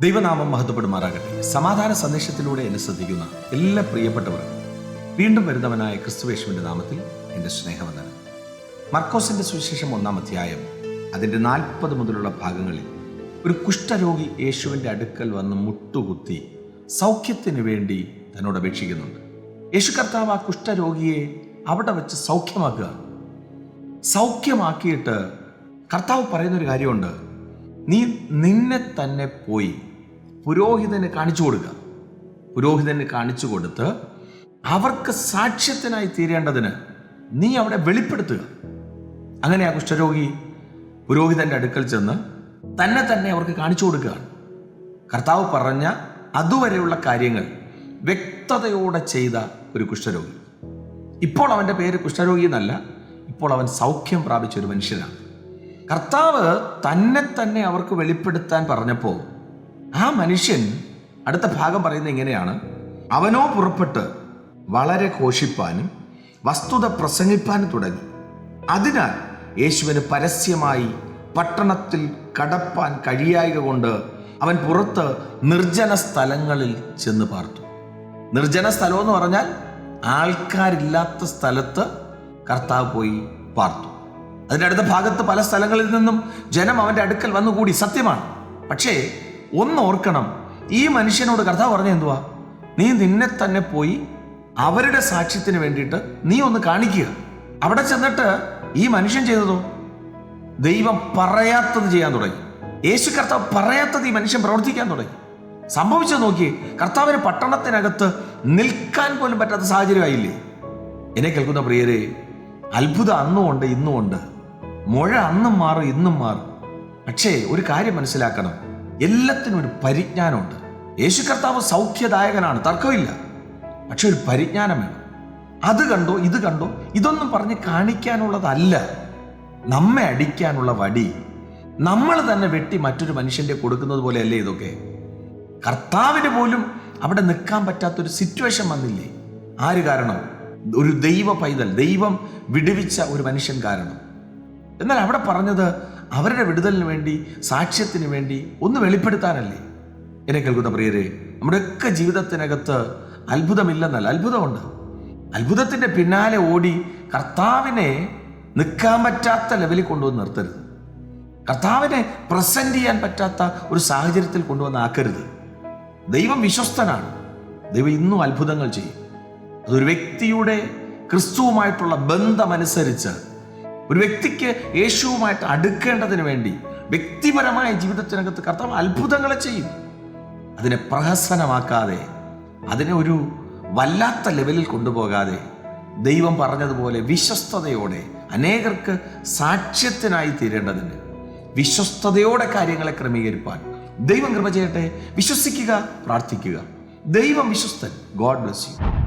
ദൈവനാമം മഹത്വപ്പെടുമാറാകട്ടെ. സമാധാന സന്ദേശത്തിലൂടെ എന്നെ ശ്രദ്ധിക്കുന്ന എല്ലാ പ്രിയപ്പെട്ടവർക്കും വീണ്ടും വരുന്നവനായ ക്രിസ്തുവേശുവിന്റെ നാമത്തിൽ എന്റെ സ്നേഹവന്ദനം. മർക്കോസിന്റെ സുവിശേഷം ഒന്നാം അധ്യായം അതിന്റെ നാൽപ്പത് മുതലുള്ള ഭാഗങ്ങളിൽ ഒരു കുഷ്ഠരോഗി യേശുവിന്റെ അടുക്കൽ വന്ന് മുട്ടുകുത്തി സൗഖ്യത്തിന് വേണ്ടി തന്നോട് അപേക്ഷിക്കുന്നുണ്ട്. യേശു കർത്താവ് ആ കുഷ്ഠരോഗിയെ അവിടെ വെച്ച് സൗഖ്യമാക്കുക. സൗഖ്യമാക്കിയിട്ട് കർത്താവ് പറയുന്നൊരു കാര്യമുണ്ട്. നീ നിന്നെ തന്നെ പോയി പുരോഹിതന് കാണിച്ചു കൊടുക്കുക പുരോഹിതന് കാണിച്ചു കൊടുത്ത് അവർക്ക് സാക്ഷ്യത്തിനായി തീരേണ്ടതിന് നീ അവിടെ വെളിപ്പെടുത്തുക. അങ്ങനെ ആ കുഷ്ഠരോഗി പുരോഹിതന്റെ അടുക്കൽ ചെന്ന് തന്നെ തന്നെ അവർക്ക് കാണിച്ചു കൊടുക്കുകയാണ്. കർത്താവ് പറഞ്ഞ അതുവരെയുള്ള കാര്യങ്ങൾ വ്യക്തതയോടെ ചെയ്ത ഒരു കുഷ്ഠരോഗി. ഇപ്പോൾ അവന്റെ പേര് കുഷ്ഠരോഗി എന്നല്ല ഇപ്പോൾ അവൻ സൗഖ്യം പ്രാപിച്ച ഒരു മനുഷ്യനാണ്. കർത്താവ് തന്നെ തന്നെ അവർക്ക് വെളിപ്പെടുത്താൻ പറഞ്ഞപ്പോൾ ആ മനുഷ്യൻ അടുത്ത ഭാഗം പറയുന്നത് ഇങ്ങനെയാണ്. അവനോ പുറപ്പെട്ട് വളരെ ഘോഷിപ്പാനും വസ്തുത പ്രസംഗിപ്പാനും തുടങ്ങി. അതിനാൽ യേശുവിന് പരസ്യമായി പട്ടണത്തിൽ കടപ്പാൻ കഴിയായക കൊണ്ട് അവൻ പുറത്ത് നിർജന സ്ഥലങ്ങളിൽ ചെന്ന് പാർത്തു. നിർജന സ്ഥലം എന്ന് പറഞ്ഞാൽ ആൾക്കാരില്ലാത്ത സ്ഥലത്ത് കർത്താവ് പോയി പാർത്തു. അതിന്റെ അടുത്ത ഭാഗത്ത് പല സ്ഥലങ്ങളിൽ നിന്നും ജനം അവന്റെ അടുക്കൽ വന്നുകൂടി സത്യമാണ്. പക്ഷേ ഒന്ന് ഓർക്കണം. ഈ മനുഷ്യനോട് കഥ പറഞ്ഞ എന്തുവാ? നീ നിന്നെ തന്നെ പോയി അവരുടെ സാക്ഷ്യത്തിന് വേണ്ടിയിട്ട് നീ ഒന്ന് കാണിക്കുക. അവിടെ ചെന്നിട്ട് ഈ മനുഷ്യൻ ചെയ്തതോ? ദൈവം പറയാത്തത് ചെയ്യാൻ തുടങ്ങി. യേശു കർത്താവ് പറയാത്തത് ഈ മനുഷ്യൻ പ്രവർത്തിക്കാൻ തുടങ്ങി. സംഭവിച്ചത് നോക്കി. കർത്താവിന് പട്ടണത്തിനകത്ത് നിൽക്കാൻ പോലും പറ്റാത്ത സാഹചര്യമായില്ലേ? എന്നെ കേൾക്കുന്ന പ്രിയരെ അത്ഭുതം അന്നും ഉണ്ട് ഇന്നും ഉണ്ട് മുഴ അന്നും മാറും ഇന്നും മാറും. പക്ഷേ ഒരു കാര്യം മനസ്സിലാക്കണം. എല്ലാത്തിനും ഒരു പരിജ്ഞാനമുണ്ട്. യേശു കർത്താവ് സൗഖ്യദായകനാണ് തർക്കമില്ല. പക്ഷെ ഒരു പരിജ്ഞാനം വേണം. അത് കണ്ടോ ഇത് കണ്ടോ ഇതൊന്നും പറഞ്ഞ് കാണിക്കാനുള്ളതല്ല. നമ്മെ അടിക്കാനുള്ള വടി. നമ്മൾ തന്നെ വെട്ടി മറ്റൊരു മനുഷ്യന്റെ കൊടുക്കുന്നത് പോലെയല്ലേ ഇതൊക്കെ? കർത്താവിന് പോലും അവിടെ നിൽക്കാൻ പറ്റാത്തൊരു സിറ്റുവേഷൻ വന്നില്ലേ? ആര് കാരണം? ഒരു ദൈവ പൈതൽ ദൈവം വിടുവിച്ച ഒരു മനുഷ്യൻ കാരണം. എന്നാൽ അവിടെ പറഞ്ഞത് അവരുടെ വിടുതലിന് വേണ്ടി സാക്ഷ്യത്തിന് വേണ്ടി ഒന്ന് വെളിപ്പെടുത്താനല്ലേ? എന്നെ കേൾക്കുന്ന പ്രിയരെ നമ്മുടെയൊക്കെ ജീവിതത്തിനകത്ത് അത്ഭുതമില്ലെന്നല്ല അത്ഭുതമുണ്ട്. അത്ഭുതത്തിന്റെ പിന്നാലെ ഓടി കർത്താവിനെ നിൽക്കാൻ പറ്റാത്ത ലെവലിൽ കൊണ്ടുവന്ന് നിർത്തരുത്. കർത്താവിനെ പ്രസന്റ് ചെയ്യാൻ പറ്റാത്ത ഒരു സാഹചര്യത്തിൽ കൊണ്ടുവന്ന് ആക്കരുത്. ദൈവം വിശ്വസ്തനാണ്. ദൈവം ഇന്നും അത്ഭുതങ്ങൾ ചെയ്യും. അതൊരു വ്യക്തിയുടെ ക്രിസ്തുവുമായിട്ടുള്ള ബന്ധമനുസരിച്ച് ഒരു വ്യക്തിക്ക് യേശുവുമായിട്ട് അടുക്കേണ്ടതിന് വേണ്ടി വ്യക്തിപരമായ ജീവിതത്തിനകത്ത് കർത്താവ് അത്ഭുതങ്ങളെ ചെയ്യും. അതിനെ പ്രഹസനമാക്കാതെ അതിനെ ഒരു വല്ലാത്ത ലെവലിൽ കൊണ്ടുപോകാതെ ദൈവം പറഞ്ഞതുപോലെ വിശ്വസ്തയോടെ അനേകർക്ക് സാക്ഷ്യത്തിനായി തീരേണ്ടതിന് വിശ്വസ്തയോടെ കാര്യങ്ങളെ ക്രമീകരിപ്പാൻ ദൈവം കൃപ ചെയ്യട്ടെ. വിശ്വസിക്കുക പ്രാർത്ഥിക്കുക. ദൈവം വിശ്വസ്തൻ. God bless you.